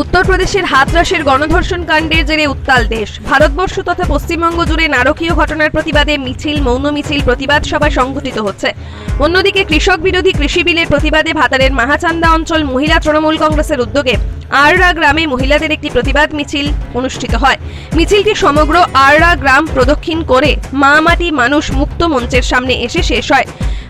উত্তরপ্রদেশের হাতরাসের গণধর্ষণ কাণ্ডের জেরে উত্তাল দেশ। ভারতবর্ষ তথা পশ্চিমবঙ্গ জুড়ে নারকীয় ঘটনার প্রতিবাদে মিছিল, মৌন মিছিল, প্রতিবাদ সভা সংঘটিত হচ্ছে। অন্যদিকে কৃষক বিরোধী কৃষি বিলের প্রতিবাদে ভাতারের মাহাচান্দা অঞ্চল মহিলা তৃণমূল কংগ্রেসের উদ্যোগে আররা গ্রামে মহিলাদের একটি প্রতিবাদ মিছিল অনুষ্ঠিত হয়। মিছিলটি সমগ্র আররা গ্রাম প্রদক্ষিণ করে, মা মাটি মানুষ মুক্ত মঞ্চের সামনে এসে শেষ হয়।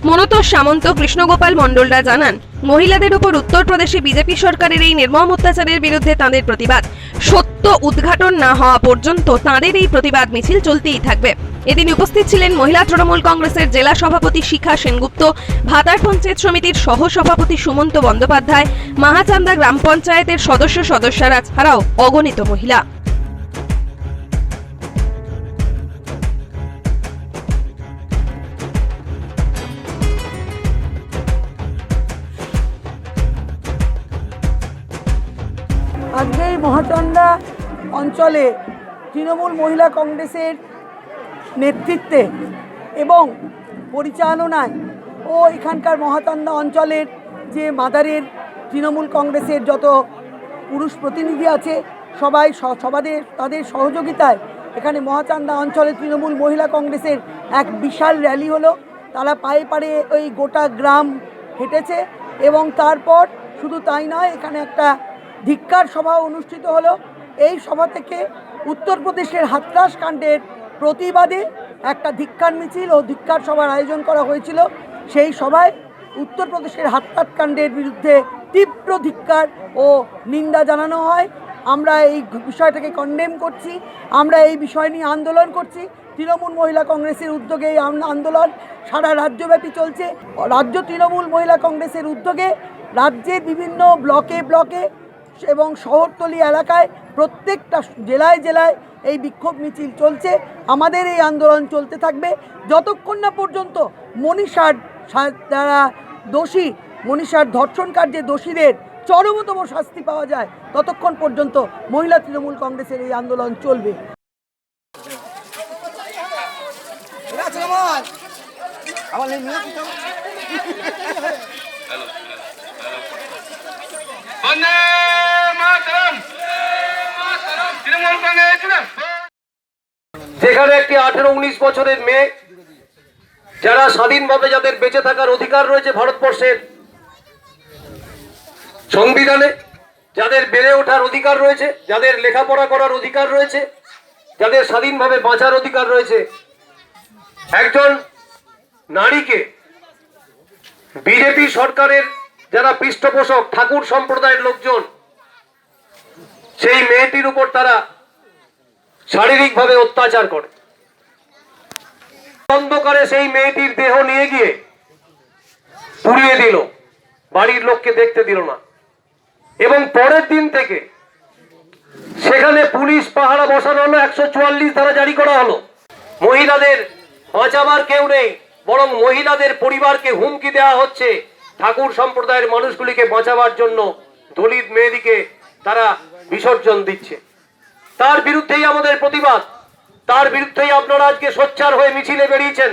মনতোষ সামন্ত কৃষ্ণগোপাল মণ্ডলরা জানান, মহিলাদের উপর উত্তরপ্রদেশে বিজেপি সরকারের এই নির্মম অত্যাচারের বিরুদ্ধে তাঁদের প্রতিবাদ। সত্য উদ্ঘাটন না হওয়া পর্যন্ত তাঁদের এই প্রতিবাদ মিছিল চলতেই থাকবে। এদিন উপস্থিত ছিলেন মহিলা তৃণমূল কংগ্রেসের জেলা সভাপতি শিখা সেনগুপ্ত, ভাতার পঞ্চায়েত সমিতির সহ সভাপতি সুমন্ত বন্দ্যোপাধ্যায়, মাহাচান্দা গ্রাম পঞ্চায়েতের সদস্য সদস্যরা ছাড়াও অগণিত মহিলা। আজকে এই মহাচন্দা অঞ্চলে তৃণমূল মহিলা কংগ্রেসের নেতৃত্বে এবং পরিচালনায় ও এখানকার মহাচন্দা অঞ্চলের যে মাদারের তৃণমূল কংগ্রেসের যত পুরুষ প্রতিনিধি আছে, সবাই সবাদের, তাদের সহযোগিতায় এখানে মহাচান্দা অঞ্চলে তৃণমূল মহিলা কংগ্রেসের এক বিশাল র্যালি হলো। তারা পায়ে পাড়ে ওই গোটা গ্রাম হেঁটেছে এবং তারপর শুধু তাই নয়, এখানে একটা ধিক্কার সভা অনুষ্ঠিত হলো। এই সভা থেকে উত্তরপ্রদেশের হাতরাস কাণ্ডের প্রতিবাদে একটা ধিক্কার মিছিল ও ধিক্কার সভার আয়োজন করা হয়েছিল। সেই সভায় উত্তরপ্রদেশের হাতরাস কাণ্ডের বিরুদ্ধে তীব্র ধিক্কার ও নিন্দা জানানো হয়। আমরা এই বিষয়টাকে কন্ডেম করছি। আমরা এই বিষয় নিয়ে আন্দোলন করছি। তৃণমূল মহিলা কংগ্রেসের উদ্যোগে এই আন্দোলন সারা রাজ্যব্যাপী চলছে। রাজ্য তৃণমূল মহিলা কংগ্রেসের উদ্যোগে রাজ্যের বিভিন্ন ব্লকে ব্লকে এবং শহরতলি এলাকায় প্রত্যেকটা জেলায় জেলায় এই বিক্ষোভ মিছিল চলছে। আমাদের এই আন্দোলন চলতে থাকবে। যতক্ষণ না পর্যন্ত মনীষার যারা দোষী, মনীষার ধর্ষণকার যে দোষীদের চরমতম শাস্তি পাওয়া যায়, ততক্ষণ পর্যন্ত মহিলা তৃণমূল কংগ্রেসের এই আন্দোলন চলবে। বন্দে মাতরম তৃণমূল কংগ্রেস যেখানে একটি আঠেরো উনিশ বছরের মেয়ে, যারা স্বাধীনভাবে যাদের বেঁচে থাকার অধিকার রয়েছে ভারতবর্ষের সংবিধানে যাদের বেড়ে ওঠার অধিকার রয়েছে, যাদের লেখাপড়া করার অধিকার রয়েছে, যাদের স্বাধীনভাবে বাঁচার অধিকার রয়েছে, একজন নারীকে বিজেপি সরকারের যারা পৃষ্ঠপোষক ঠাকুর সম্প্রদায়ের লোকজন, সেই মেয়েটির উপর তারা শারীরিকভাবে অত্যাচার করে। অন্ধকারে সেই মেয়েটির দেহ নিয়ে গিয়ে পুড়িয়ে দিল। বাড়ির লোককে দেখতে দিল না। এবং পরের দিন থেকে সেখানে পুলিশ পাহারা বসানো হলো, একশো চুয়াল্লিশ ধারা জারি করা হলো। মহিলাদের বাঁচাবার কেউ নেই, বরং মহিলাদের পরিবারকে হুমকি দেওয়া হচ্ছে। ঠাকুর সম্প্রদায়ের মানুষগুলিকে বাঁচাবার জন্য দলিত মেয়েদিকে তারা বিসর্জন দিচ্ছে। তার বিরুদ্ধেই আমাদের প্রতিবাদ। তার বিরুদ্ধেই আপনারা আজকে সোচ্চার হয়ে মিছিলে বেরিয়েছেন।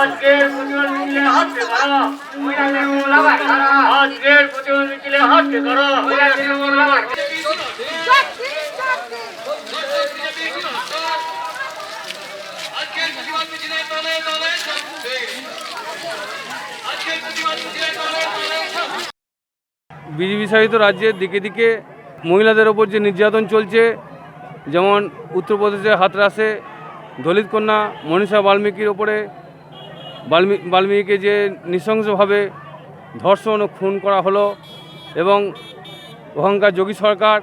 আজকের প্রতিবাদ মিছিলে হাতে ধরা। আজকের প্রতিবাদ মিছিলে দলে থাকবে বিজেপি শাসিত রাজ্যের দিকে দিকে মহিলাদের ওপর যে নির্যাতন চলছে, যেমন উত্তরপ্রদেশের হাতরাসে দলিত কন্যা মনীষা বাল্মীকির ওপরে বাল্মী বাল্মীকিকে যে নৃশংসভাবে ধর্ষণ ও খুন করা হলো এবং ওখানকার যোগী সরকার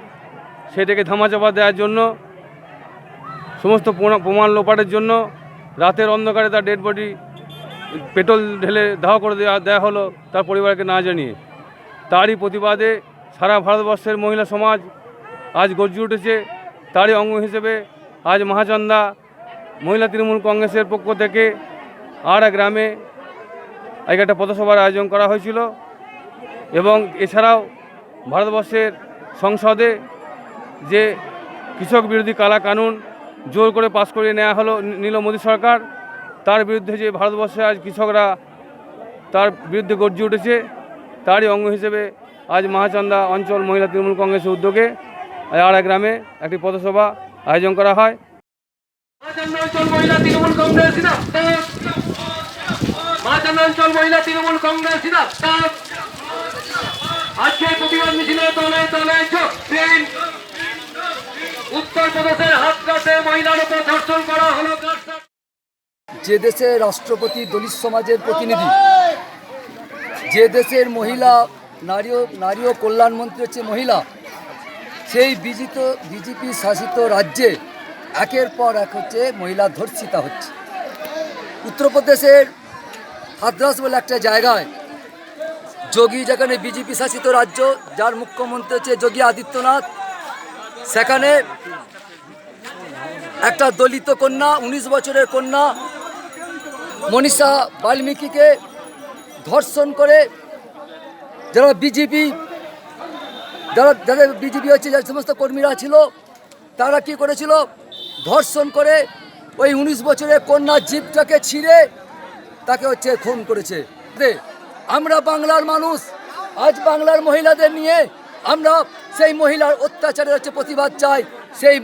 সেটাকে ধামাচাপা দেওয়ার জন্য, সমস্ত প্রমাণ লোপাটের জন্য রাতের অন্ধকারে তার ডেড বডি পেট্রোল ঢেলে দাহ করে দেওয়া দেওয়া হলো তার পরিবারকে না জানিয়ে। তারই প্রতিবাদে সারা ভারতবর্ষের মহিলা সমাজ আজ গর্জে উঠেছে। তারই অঙ্গ হিসেবে আজ মহাচন্দা মহিলা তৃণমূল কংগ্রেসের পক্ষ থেকে আর এক গ্রামে আজকে একটা পথসভার আয়োজন করা হয়েছিল এবং এছাড়াও ভারতবর্ষের সংসদে যে কৃষক বিরোধী কালা কানুন জোর করে পাশ করিয়ে নেওয়া হলো নিল মোদী সরকার, তার বিরুদ্ধে যে ভারতবর্ষে আজ কৃষকরা তার বিরুদ্ধে গর্জে উঠেছে তারই অঙ্গ হিসেবে আজ মহাচন্দা অঞ্চল মহিলা তৃণমূল কংগ্রেসের উদ্যোগে আর এক গ্রামে একটি পথসভা আয়োজন করা হয়। মহিলা তৃণমূল কংগ্রেস জিন্দাবাদ। মহিলা তৃণমূল কংগ্রেস আজকে প্রতিবাদ মিছিলে তলে তলে যোগ উত্তরপ্রদেশের হাতরাতে মহিলার উপর ধর্ষণ করা হলো যে দেশে রাষ্ট্রপতি দলিত সমাজের প্রতিনিধি যে দেশের মহিলা, নারী নারী ও কল্যাণমন্ত্রী হচ্ছে মহিলা, সেই বিজিত, বিজেপি শাসিত রাজ্যে একের পর এক হচ্ছে মহিলা ধর্ষিতা হচ্ছে। উত্তরপ্রদেশের হাদ্রাস বলে একটা জায়গায় যোগী, যেখানে বিজেপি শাসিত রাজ্য, যার মুখ্যমন্ত্রী হচ্ছে যোগী আদিত্যনাথ, সেখানে একটা দলিত কন্যা, উনিশ বছরের কন্যা, মনীষা বাল্মীকিকে ধর্ষণ করে যারা বিজেপি, যারা, যাদের বিজেপি হচ্ছে যে সমস্ত কর্মীরা ছিল, তারা কি করেছিল? ধর্ষণ করে ওই উনিশ বছরের কন্যা জীবটাকে ছিঁড়ে তাকে হচ্ছে খুন করেছে। আমরা বাংলার মানুষ, আজ বাংলার মহিলাদের নিয়ে আমরা সেই মহিলার অত্যাচারের হচ্ছে প্রতিবাদ চাই, সেই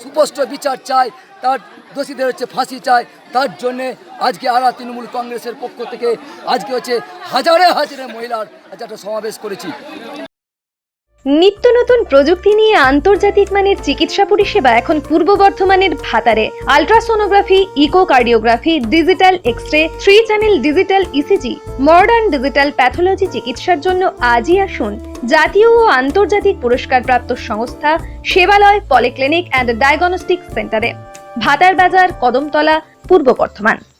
সুস্পষ্ট বিচার চাই, তার দোষীদের হচ্ছে ফাঁসি চাই। তার জন্যে আজকে আরা তৃণমূল কংগ্রেসের পক্ষ থেকে আজকে হচ্ছে হাজারে হাজারে মহিলার আজ একটা সমাবেশ করেছি। নিত্য নতুন প্রযুক্তি নিয়ে আন্তর্জাতিক মানের চিকিৎসা পরিষেবা এখন পূর্ব বর্ধমানের ভাতারে। Ultrasonography, echocardiography, digital X ray three channel digital ECG, modern digital pathology চিকিৎসার জন্য আজই আসুন। জাতীয় ও আন্তর্জাতিক পুরস্কারপ্রাপ্ত সংস্থা সেবালয় পলিক্লিনিক অ্যান্ড ডায়াগনস্টিক সেন্টারে। ভাতার বাজার কদমতলা পূর্ব বর্ধমান।